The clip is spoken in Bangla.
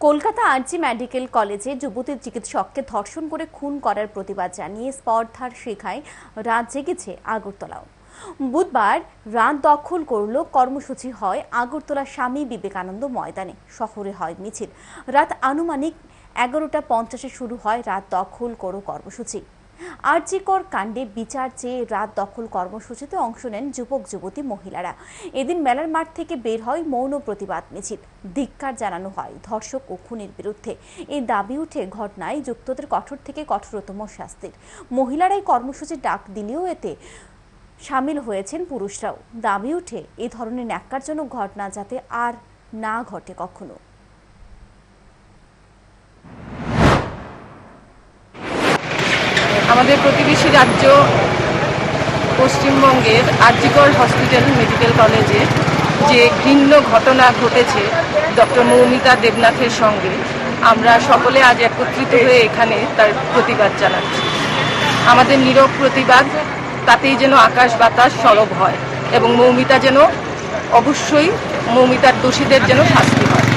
কলকাতা আরজি মেডিকেল কলেজে যুবতীর চিকিৎসককে ধর্ষণ করে খুন করার প্রতিবাদ জানিয়ে স্পর্ধার শেখায় রাত জেগেছে আগরতলাও। বুধবার রাত দখল করল কর্মসূচি হয় আগরতলা স্বামী বিবেকানন্দ ময়দানে। শহরে হয় মিছিল। রাত আনুমানিক এগারোটা পঞ্চাশে শুরু হয় রাত দখল করো কর্মসূচি। আর্জিকর কাণ্ডে বিচার চেয়ে রাত দখল কর্মসূচিতে অংশ নেন যুবক যুবতী মহিলারা। এদিন মেলার মাঠ থেকে বের হয় মৌন প্রতিবাদ মিছিল ধিক্কার জানানো হয় ধর্ষক ও খুনের বিরুদ্ধে। এই দাবি উঠে ঘটনায় যুক্তদের কঠোর থেকে কঠোরতম শাস্তির। মহিলারাই কর্মসূচির ডাক দিলেও এতে সামিল হয়েছেন পুরুষরাও। দাবি উঠে, এ ধরনের ন্যাক্কারজনক ঘটনা যাতে আর না ঘটে কখনো। আমাদের প্রতিবেশী রাজ্য পশ্চিমবঙ্গের আরজিকর হসপিটাল মেডিকেল কলেজে যে ঘৃণ্য ঘটনা ঘটেছে ডক্টর মৌমিতা দেবনাথের সঙ্গে, আমরা সকলে আজ একত্রিত হয়ে এখানে তার প্রতিবাদ জানাচ্ছি। আমাদের নীরব প্রতিবাদ, তাতেই যেন আকাশ বাতাস সরব হয় এবং মৌমিতা যেন অবশ্যই মৌমিতার দোষীদের যেন শাস্তি হয়।